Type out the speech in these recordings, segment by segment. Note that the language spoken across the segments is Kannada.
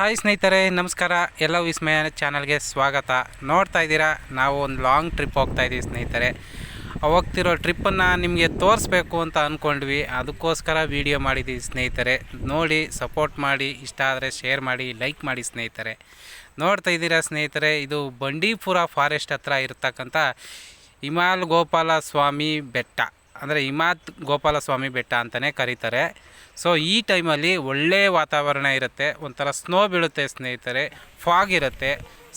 ಹಾಯ್ ಸ್ನೇಹಿತರೆ, ನಮಸ್ಕಾರ. ಎಲ್ಲ ವಿಸ್ಮಯ ಚಾನಲ್ಗೆ ಸ್ವಾಗತ. ನೋಡ್ತಾ ಇದ್ದೀರಾ? ನಾವು ಒಂದು ಲಾಂಗ್ ಟ್ರಿಪ್ ಹೋಗ್ತಾ ಇದ್ದೀವಿ ಸ್ನೇಹಿತರೆ. ಹೋಗ್ತಿರೋ ಟ್ರಿಪ್ಪನ್ನು ನಿಮಗೆ ತೋರಿಸ್ಬೇಕು ಅಂತ ಅಂದ್ಕೊಂಡ್ವಿ ಅದಕ್ಕೋಸ್ಕರ ವೀಡಿಯೋ ಮಾಡಿದ್ದೀವಿ ಸ್ನೇಹಿತರೆ. ನೋಡಿ, ಸಪೋರ್ಟ್ ಮಾಡಿ, ಇಷ್ಟ ಆದರೆ ಶೇರ್ ಮಾಡಿ, ಲೈಕ್ ಮಾಡಿ ಸ್ನೇಹಿತರೆ. ನೋಡ್ತಾ ಇದ್ದೀರಾ ಸ್ನೇಹಿತರೆ? ಇದು ಬಂಡೀಪುರ ಫಾರೆಸ್ಟ್ ಹತ್ರ ಇರತಕ್ಕಂಥ ಹಿಮಾಲ್ ಗೋಪಾಲ ಸ್ವಾಮಿ ಬೆಟ್ಟ. ಅಂದರೆ ಹಿಮಾತ್ ಗೋಪಾಲಸ್ವಾಮಿ ಬೆಟ್ಟ ಅಂತಲೇ ಕರೀತಾರೆ. ಸೊ ಈ ಟೈಮಲ್ಲಿ ಒಳ್ಳೆಯ ವಾತಾವರಣ ಇರುತ್ತೆ, ಒಂಥರ ಸ್ನೋ ಬೀಳುತ್ತೆ ಸ್ನೇಹಿತರೆ ಫಾಗ್ ಇರುತ್ತೆ,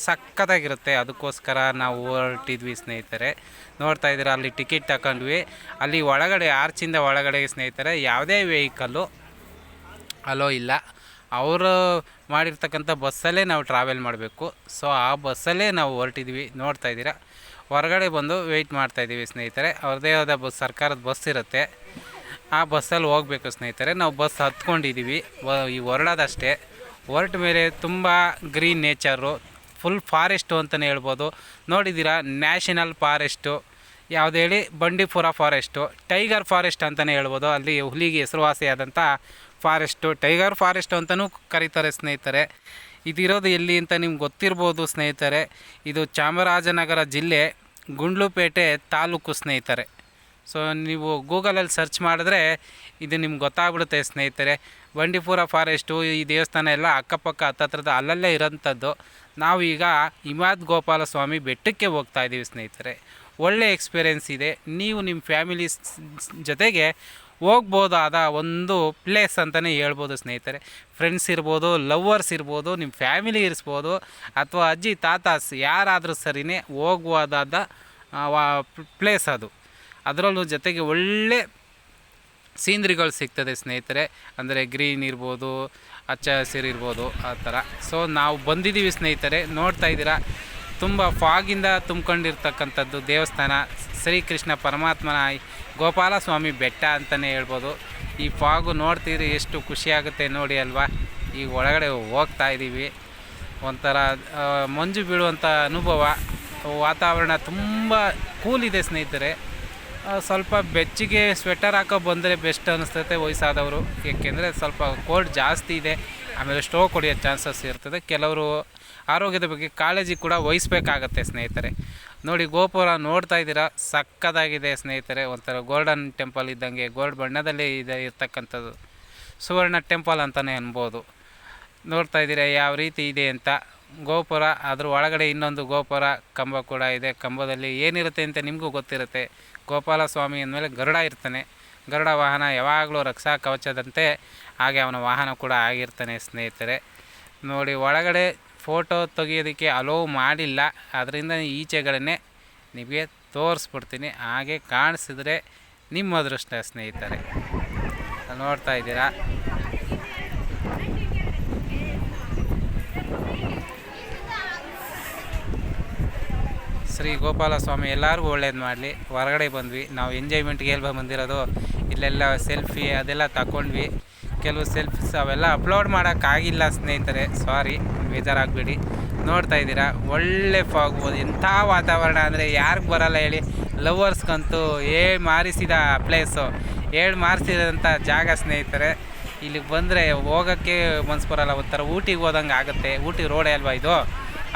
ಸಖತ್ತಾಗಿರುತ್ತೆ. ಅದಕ್ಕೋಸ್ಕರ ನಾವು ಹೊರಟಿದ್ವಿ ಸ್ನೇಹಿತರೆ. ನೋಡ್ತಾ ಇದ್ದೀರ, ಅಲ್ಲಿ ಟಿಕೆಟ್ ತಗೊಂಡ್ವಿ ಅಲ್ಲಿ ಒಳಗಡೆ ಆರ್ಚಿಂದ ಒಳಗಡೆ ಸ್ನೇಹಿತರೆ, ಯಾವುದೇ ವೆಹಿಕಲ್ಲು ಅಲೋ ಇಲ್ಲ. ಅವರು ಮಾಡಿರ್ತಕ್ಕಂಥ ಬಸ್ಸಲ್ಲೇ ನಾವು ಟ್ರಾವೆಲ್ ಮಾಡಬೇಕು. ಸೊ ಆ ಬಸ್ಸಲ್ಲೇ ನಾವು ಹೊರಟಿದ್ವಿ. ನೋಡ್ತಾ ಇದ್ದೀರಾ? ಹೊರಗಡೆ ಬಂದು ವೆಯ್ಟ್ ಮಾಡ್ತಾಯಿದ್ದೀವಿ ಸ್ನೇಹಿತರೆ. ಅವ್ರದೇ ಆದ ಬಸ್, ಸರ್ಕಾರದ ಬಸ್ ಇರುತ್ತೆ. ಆ ಬಸ್ಸಲ್ಲಿ ಹೋಗಬೇಕು ಸ್ನೇಹಿತರೆ. ನಾವು ಬಸ್ ಹತ್ಕೊಂಡಿದ್ದೀವಿ. ಈ ಹೊರಡೋದಷ್ಟೇ. ಹೊರಟ ಮೇಲೆ ತುಂಬ ಗ್ರೀನ್ ನೇಚರು ಫುಲ್ ಫಾರೆಸ್ಟು ಅಂತಲೇ ಹೇಳ್ಬೋದು. ನೋಡಿದ್ದೀರಾ? ನ್ಯಾಷನಲ್ ಫಾರೆಸ್ಟು ಯಾವ್ದು ಹೇಳಿ? ಬಂಡೀಪುರ ಫಾರೆಸ್ಟು ಟೈಗರ್ ಫಾರೆಸ್ಟ್ ಅಂತಲೇ ಹೇಳ್ಬೋದು. ಅಲ್ಲಿ ಹುಲಿಗೆ ಹೆಸರುವಾಸಿಯಾದಂಥ ಫಾರೆಸ್ಟು ಟೈಗರ್ ಫಾರೆಸ್ಟು ಅಂತಲೂ ಕರೀತಾರೆ ಸ್ನೇಹಿತರೆ. ಇದಿರೋದು ಎಲ್ಲಿ ಅಂತ ನಿಮ್ಗೆ ಗೊತ್ತಿರ್ಬೋದು ಸ್ನೇಹಿತರೆ. ಇದು ಚಾಮರಾಜನಗರ ಜಿಲ್ಲೆ ಗುಂಡ್ಲುಪೇಟೆ ತಾಲೂಕು ಸ್ನೇಹಿತರೆ. ಸೊ ನೀವು ಗೂಗಲಲ್ಲಿ ಸರ್ಚ್ ಮಾಡಿದ್ರೆ ಇದು ನಿಮ್ಗೆ ಗೊತ್ತಾಗ್ಬಿಡುತ್ತೆ ಸ್ನೇಹಿತರೆ. ಬಂಡೀಪುರ ಫಾರೆಸ್ಟು ಈ ದೇವಸ್ಥಾನ ಎಲ್ಲ ಅಕ್ಕಪಕ್ಕ ಹತ್ತತ್ರದ ಅಲ್ಲಲ್ಲೇ ಇರೋಂಥದ್ದು. ನಾವು ಈಗ ಹಿಮಾದ್ ಗೋಪಾಲ ಸ್ವಾಮಿ ಬೆಟ್ಟಕ್ಕೆ ಹೋಗ್ತಾ ಇದ್ದೀವಿ ಸ್ನೇಹಿತರೆ. ಒಳ್ಳೆ ಎಕ್ಸ್ಪೀರಿಯೆನ್ಸ್ ಇದೆ. ನೀವು ನಿಮ್ಮ ಫ್ಯಾಮಿಲಿ ಜೊತೆಗೆ ಹೋಗ್ಬೋದಾದ ಒಂದು ಪ್ಲೇಸ್ ಅಂತಲೇ ಹೇಳ್ಬೋದು ಸ್ನೇಹಿತರೆ. ಫ್ರೆಂಡ್ಸ್ ಇರ್ಬೋದು ಲವ್ವರ್ಸ್ ಇರ್ಬೋದು ನಿಮ್ಮ ಫ್ಯಾಮಿಲಿ ಇರಿಸ್ಬೋದು, ಅಥವಾ ಅಜ್ಜಿ ತಾತಾಸ್ ಯಾರಾದರೂ ಸರಿನೇ ಹೋಗ್ಬೋದಾದ ಪ್ಲೇಸ್ ಅದು. ಅದರಲ್ಲೂ ಜೊತೆಗೆ ಒಳ್ಳೆ ಸೀನ್ರಿಗಳು ಸಿಗ್ತದೆ ಸ್ನೇಹಿತರೆ. ಅಂದರೆ ಗ್ರೀನ್ ಇರ್ಬೋದು ಹಚ್ಚ ಹಸಿರು ಇರ್ಬೋದು, ಆ ಥರ. ಸೊ ನಾವು ಬಂದಿದ್ದೀವಿ ಸ್ನೇಹಿತರೆ. ನೋಡ್ತಾ ಇದ್ದೀರಾ? ತುಂಬ ಫಾಗಿಂದ ತುಂಬ್ಕೊಂಡಿರ್ತಕ್ಕಂಥದ್ದು ದೇವಸ್ಥಾನ. ಶ್ರೀಕೃಷ್ಣ ಪರಮಾತ್ಮನ ಗೋಪಾಲಸ್ವಾಮಿ ಬೆಟ್ಟ ಅಂತಲೇ ಹೇಳ್ಬೋದು. ಈ ಫಾಗು ನೋಡ್ತೀರಿ ಎಷ್ಟು ಖುಷಿಯಾಗುತ್ತೆ ನೋಡಿ ಅಲ್ವಾ? ಈಗ ಒಳಗಡೆ ಹೋಗ್ತಾ ಇದ್ದೀವಿ ಒಂಥರ ಮಂಜು ಬೀಳುವಂಥ ಅನುಭವ. ವಾತಾವರಣ ತುಂಬ ಕೂಲ್ ಇದೆ ಸ್ನೇಹಿತರೆ. ಸ್ವಲ್ಪ ಬೆಚ್ಚಗೆ ಸ್ವೆಟರ್ ಹಾಕೋ ಬಂದರೆ ಬೆಸ್ಟ್ ಅನ್ನಿಸ್ತೈತೆ ವಯಸ್ಸಾದವರು. ಏಕೆಂದರೆ ಸ್ವಲ್ಪ ಕೋಲ್ಡ್ ಜಾಸ್ತಿ ಇದೆ. ಆಮೇಲೆ ಸ್ಟೋವ್ ಕೊಡಿಯೋ ಚಾನ್ಸಸ್ ಇರ್ತದೆ. ಕೆಲವರು ಆರೋಗ್ಯದ ಬಗ್ಗೆ ಕಾಳಜಿ ಕೂಡ ವಹಿಸ್ಬೇಕಾಗತ್ತೆ ಸ್ನೇಹಿತರೆ. ನೋಡಿ ಗೋಪುರ ನೋಡ್ತಾ ಇದ್ದೀರಾ? ಸಕ್ಕದಾಗಿದೆ ಸ್ನೇಹಿತರೆ. ಒಂಥರ ಗೋಲ್ಡನ್ ಟೆಂಪಲ್ ಇದ್ದಂಗೆ ಗೋಲ್ಡ್ ಬಣ್ಣದಲ್ಲಿ ಇದೆ ಇರ್ತಕ್ಕಂಥದ್ದು. ಸುವರ್ಣ ಟೆಂಪಲ್ ಅಂತಲೇ ಅನ್ಬೋದು. ನೋಡ್ತಾ ಇದ್ದೀರಾ ಯಾವ ರೀತಿ ಇದೆ ಅಂತ. ಗೋಪುರ, ಅದ್ರ ಒಳಗಡೆ ಇನ್ನೊಂದು ಗೋಪುರ ಕಂಬ ಕೂಡ ಇದೆ. ಕಂಬದಲ್ಲಿ ಏನಿರುತ್ತೆ ಅಂತ ನಿಮಗೂ ಗೊತ್ತಿರುತ್ತೆ. ಗೋಪಾಲ ಸ್ವಾಮಿ ಅಂದಮೇಲೆ ಗರುಡ ಇರ್ತಾನೆ. ಗರುಡ ವಾಹನ ಯಾವಾಗಲೂ ರಕ್ಷಾ ಕವಚದಂತೆ ಹಾಗೆ ಅವನ ವಾಹನ ಕೂಡ ಆಗಿರ್ತಾನೆ ಸ್ನೇಹಿತರೆ. ನೋಡಿ ಒಳಗಡೆ ಫೋಟೋ ತೆಗಿಯೋದಕ್ಕೆ ಅಲೋ ಮಾಡಿಲ್ಲ. ಅದರಿಂದ ಈಚೆಗಳನ್ನೇ ನಿಮಗೆ ತೋರಿಸ್ಬಿಡ್ತೀನಿ. ಹಾಗೆ ಕಾಣಿಸಿದ್ರೆ ನಿಮ್ಮ ಅದೃಷ್ಟ ಸ್ನೇಹಿತರೆ. ನೋಡ್ತಾ ಇದ್ದೀರಾ? ಶ್ರೀ ಗೋಪಾಲ ಸ್ವಾಮಿ ಎಲ್ಲರಿಗೂ ಒಳ್ಳೇದು ಮಾಡಲಿ. ಹೊರಗಡೆ ಬಂದ್ವಿ. ನಾವು ಎಂಜಾಯ್ಮೆಂಟ್ಗೆ ಎಲ್ಲಿ ಬಂದಿರೋದು. ಇಲ್ಲೆಲ್ಲ ಸೆಲ್ಫಿ ಅದೆಲ್ಲ ತಗೊಂಡ್ವಿ ಕೆಲವು ಸೆಲ್ಫೀಸ್ ಅವೆಲ್ಲ ಅಪ್ಲೋಡ್ ಮಾಡೋಕ್ಕಾಗಿಲ್ಲ ಸ್ನೇಹಿತರೆ. ಸಾರಿ ಬೇಜಾರಾಗಬೇಡಿ. ನೋಡ್ತಾ ಇದ್ದೀರಾ? ಒಳ್ಳೆ ಫಾಗ್ಬೋದು ಎಂಥ ವಾತಾವರಣ ಅಂದರೆ ಯಾರಿಗೆ ಬರಲ್ಲ ಹೇಳಿ. ಲವರ್ಸ್ಗಂತೂ ಏ ಮಾರಿಸಿದ ಪ್ಲೇಸು ಏಳು ಮಾರಿಸಿದಂಥ ಜಾಗ ಸ್ನೇಹಿತರೆ, ಇಲ್ಲಿಗೆ ಬಂದರೆ ಹೋಗೋಕ್ಕೆ ಮನ್ಸು ಬರಲ್ಲ, ಒಂಥರ ಊಟಿಗೆ ಹೋದಂಗೆ ಆಗುತ್ತೆ. ಊಟಿ ರೋಡೇ ಅಲ್ವಾ ಇದು?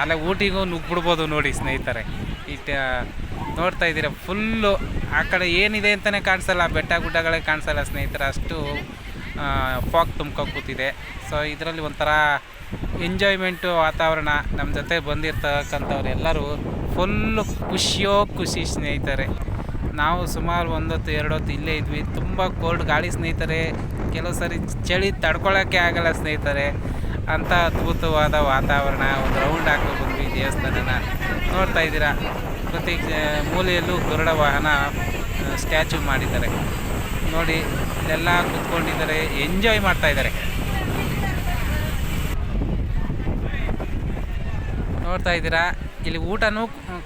ಅಲ್ಲ, ಊಟಿಗೂ ನುಗ್ಬಿಡ್ಬೋದು ನೋಡಿ ಸ್ನೇಹಿತರೆ. ಇಟ್ಟು ನೋಡ್ತಾ ಇದ್ದೀರಾ? ಫುಲ್ಲು ಆ ಕಡೆ ಏನಿದೆ ಅಂತಲೇ ಕಾಣಿಸಲ್ಲ, ಬೆಟ್ಟ ಗುಡ್ಡಗಳೇ ಕಾಣಿಸಲ್ಲ ಸ್ನೇಹಿತರೆ. ಅಷ್ಟು ಫಾಗ್ ತುಂಬ್ಕೊ ಕೂತಿದೆ. ಸೊ ಇದರಲ್ಲಿ ಒಂಥರ ಎಂಜಾಯ್ಮೆಂಟು ವಾತಾವರಣ ನಮ್ಮ ಜೊತೆ ಬಂದಿರ್ತಕ್ಕಂಥವ್ರು ಎಲ್ಲರೂ ಫುಲ್ಲು ಖುಷಿಯೋ ಖುಷಿ ಸ್ನೇಹಿತರೆ. ನಾವು ಸುಮಾರು ಒಂದೊತ್ತು ಎರಡೊತ್ತು ಇಲ್ಲೇ ಇದ್ವಿ. ತುಂಬ ಕೋಲ್ಡ್ ಗಾಳಿ ಸ್ನೇಹಿತರೆ. ಕೆಲವು ಸರಿ ಚಳಿ ತಡ್ಕೊಳ್ಳೋಕ್ಕೆ ಆಗಲ್ಲ ಸ್ನೇಹಿತರೆ. ಅಂಥ ಅದ್ಭುತವಾದ ವಾತಾವರಣ, ಒಂದು ರೌಂಡ್ ಹಾಕೋ ಬಂದ್ವಿ ದೇವಸ್ಥಾನನ. ನೋಡ್ತಾ ಇದ್ದೀರಾ? ಪ್ರತಿ ಮೂಲೆಯಲ್ಲೂ ಗರುಡ ವಾಹನ ಸ್ಟ್ಯಾಚು ಮಾಡಿದ್ದಾರೆ. ನೋಡಿ, ಎಲ್ಲ ಕೂತ್ಕೊಂಡಿದ್ದಾರೆ. ಎಂಜಾಯ್ ಮಾಡ್ತಾ ನೋಡ್ತಾ ಇದ್ದೀರಾ? ಇಲ್ಲಿ ಊಟನೂ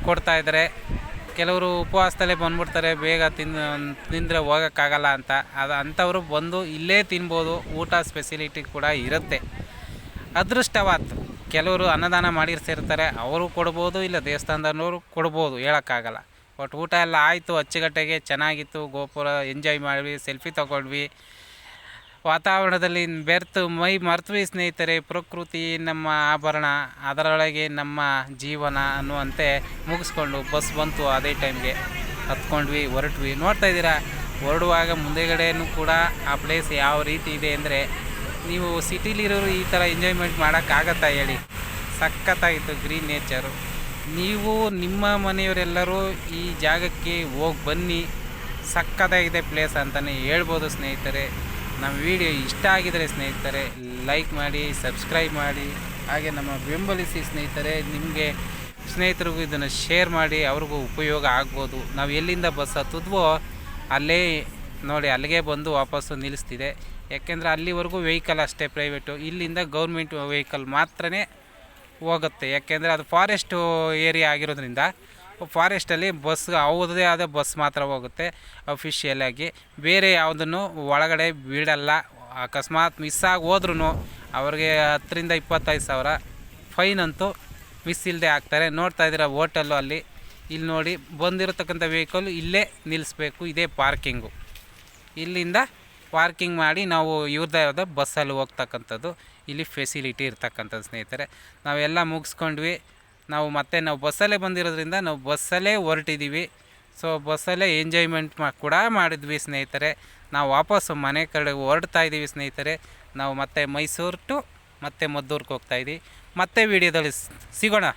ಕೊಡ್ತಾ ಇದ್ದಾರೆ. ಕೆಲವರು ಉಪವಾಸದಲ್ಲೇ ಬಂದ್ಬಿಡ್ತಾರೆ, ಬೇಗ ತಿಂದು, ತಿಂದರೆ ಹೋಗೋಕ್ಕಾಗಲ್ಲ ಅಂತ. ಅದು ಅಂಥವರು ಬಂದು ಇಲ್ಲೇ ತಿನ್ಬೋದು, ಊಟ ಸ್ಪೆಸಿಲಿಟಿ ಕೂಡ ಇರುತ್ತೆ. ಅದೃಷ್ಟವಾತು ಕೆಲವರು ಅನ್ನದಾನ ಮಾಡಿರ್ಸಿರ್ತಾರೆ, ಅವರು ಕೊಡ್ಬೋದು, ಇಲ್ಲ ದೇವಸ್ಥಾನದವ್ರು ಕೊಡ್ಬೋದು, ಹೇಳೋಕ್ಕಾಗಲ್ಲ. ಬಟ್ ಊಟ ಎಲ್ಲ ಆಯಿತು, ಅಚ್ಚುಕಟ್ಟೆಗೆ ಚೆನ್ನಾಗಿತ್ತು, ಗೋಪುರ ಎಂಜಾಯ್ ಮಾಡಿದ್ವಿ ಸೆಲ್ಫಿ ತೊಗೊಂಡ್ವಿ. ವಾತಾವರಣದಲ್ಲಿ ಬೆರ್ತು ಮೈ ಮರ್ತುವೆ ಸ್ನೇಹಿತರೆ, ಪ್ರಕೃತಿ ನಮ್ಮ ಆಭರಣ, ಅದರೊಳಗೆ ನಮ್ಮ ಜೀವನ ಅನ್ನುವಂತೆ ಮುಗಿಸ್ಕೊಂಡು ಬಸ್ ಬಂತು ಅದೇ ಟೈಮ್ಗೆ. ಹತ್ಕೊಂಡ್ವಿ, ಹೊರಟ್ವಿ. ನೋಡ್ತಾ ಇದ್ದೀರಾ? ಹೊರಡುವಾಗ ಮುಂದೆಗಡೆಯೂ ಕೂಡ ಆ ಪ್ಲೇಸ್ ಯಾವ ರೀತಿ ಇದೆ ಅಂದರೆ ನೀವು ಸಿಟಿಲಿರೋರು ಈ ಥರ ಎಂಜಾಯ್ಮೆಂಟ್ ಮಾಡೋಕ್ಕಾಗತ್ತಾ ಹೇಳಿ? ಸಖತ್ತಾಗಿತ್ತು ಗ್ರೀನ್ ನೇಚರು ನೀವು ನಿಮ್ಮ ಮನೆಯವರೆಲ್ಲರೂ ಈ ಜಾಗಕ್ಕೆ ಹೋಗಿ ಬನ್ನಿ. ಸಖತ್ತಾಗಿದೆ ಪ್ಲೇಸ್ ಅಂತಲೇ ಹೇಳ್ಬೋದು ಸ್ನೇಹಿತರೆ. ನಮ್ಮ ವಿಡಿಯೋ ಇಷ್ಟ ಆಗಿದರೆ ಸ್ನೇಹಿತರೆ ಲೈಕ್ ಮಾಡಿ ಸಬ್ಸ್ಕ್ರೈಬ್ ಮಾಡಿ, ಹಾಗೆ ನಮ್ಮ ಬೆಂಬಲಿಸಿ ಸ್ನೇಹಿತರೆ, ನಿಮಗೆ ಸ್ನೇಹಿತರಿಗೂ ಇದನ್ನು ಶೇರ್ ಮಾಡಿ, ಅವ್ರಿಗೂ ಉಪಯೋಗ ಆಗ್ಬೋದು. ನಾವು ಎಲ್ಲಿಂದ ಬಸ್ ಹತ್ತಿದ್ವೋ, ಅಲ್ಲೇ ನೋಡಿ, ಅಲ್ಲಿಗೆ ಬಂದು ವಾಪಸ್ಸು ನಿಲ್ಲಿಸ್ತಿದೆ. ಯಾಕೆಂದರೆ ಅಲ್ಲಿವರೆಗೂ ವೆಹಿಕಲ್ ಅಷ್ಟೇ ಪ್ರೈವೇಟು ಇಲ್ಲಿಂದ ಗೌರ್ಮೆಂಟ್ ವೆಹಿಕಲ್ ಮಾತ್ರನೇ ಹೋಗುತ್ತೆ. ಯಾಕೆಂದರೆ ಅದು ಫಾರೆಸ್ಟು ಏರಿಯಾ ಆಗಿರೋದ್ರಿಂದ ಫಾರೆಸ್ಟಲ್ಲಿ ಬಸ್ ಅವ್ರದ್ದೇ ಆದ ಬಸ್ ಮಾತ್ರ ಹೋಗುತ್ತೆ ಅಫಿಷಿಯಲಾಗಿ ಬೇರೆ ಯಾವುದನ್ನು ಒಳಗಡೆ ಬಿಡಲ್ಲ ಅಕಸ್ಮಾತ್ ಮಿಸ್ ಆಗಿ ಹೋದ್ರೂ ಅವ್ರಿಗೆ ಹತ್ತರಿಂದ ಇಪ್ಪತ್ತೈದು ಸಾವಿರ ಫೈನ್ ಅಂತೂ ಮಿಸ್ ಇಲ್ಲದೆ ಹಾಕ್ತಾರೆ ನೋಡ್ತಾ ಇದ್ದೀರ ಹೋಟೆಲ್ಲು ಅಲ್ಲಿ. ಇಲ್ಲಿ ನೋಡಿ ಬಂದಿರತಕ್ಕಂಥ ವೆಹಿಕಲ್ ಇಲ್ಲೇ ನಿಲ್ಲಿಸ್ಬೇಕು. ಇದೇ ಪಾರ್ಕಿಂಗು ಇಲ್ಲಿಂದ ಪಾರ್ಕಿಂಗ್ ಮಾಡಿ ನಾವು ಇವ್ರದ್ದೇ ಆದ ಬಸ್ಸಲ್ಲಿ ಹೋಗ್ತಕ್ಕಂಥದ್ದು. ಇಲ್ಲಿ ಫೆಸಿಲಿಟಿ ಇರ್ತಕ್ಕಂಥದ್ದು ಸ್ನೇಹಿತರೆ. ನಾವೆಲ್ಲ ಮುಗಿಸ್ಕೊಂಡ್ವಿ. ನಾವು ಮತ್ತೆ ನಾವು ಬಸ್ಸಲ್ಲೇ ಬಂದಿರೋದ್ರಿಂದ ನಾವು ಬಸ್ಸಲ್ಲೇ ಹೊರಟಿದ್ದೀವಿ ಸೊ ಬಸ್ಸಲ್ಲೇ ಎಂಜಾಯ್ಮೆಂಟ್ ಮಾ ಕೂಡ ಮಾಡಿದ್ವಿ ಸ್ನೇಹಿತರೆ. ನಾವು ವಾಪಸ್ಸು ಮನೆ ಕಡೆ ಹೊರಡ್ತಾ ಇದ್ದೀವಿ ಸ್ನೇಹಿತರೆ. ನಾವು ಮತ್ತೆ ಮೈಸೂರು ಟು ಮತ್ತೆ ಮದ್ದೂರ್ಗೆ ಹೋಗ್ತಾಯಿದ್ದೀವಿ ಮತ್ತೆ ವೀಡಿಯೋದಲ್ಲಿ ಸಿಗೋಣ.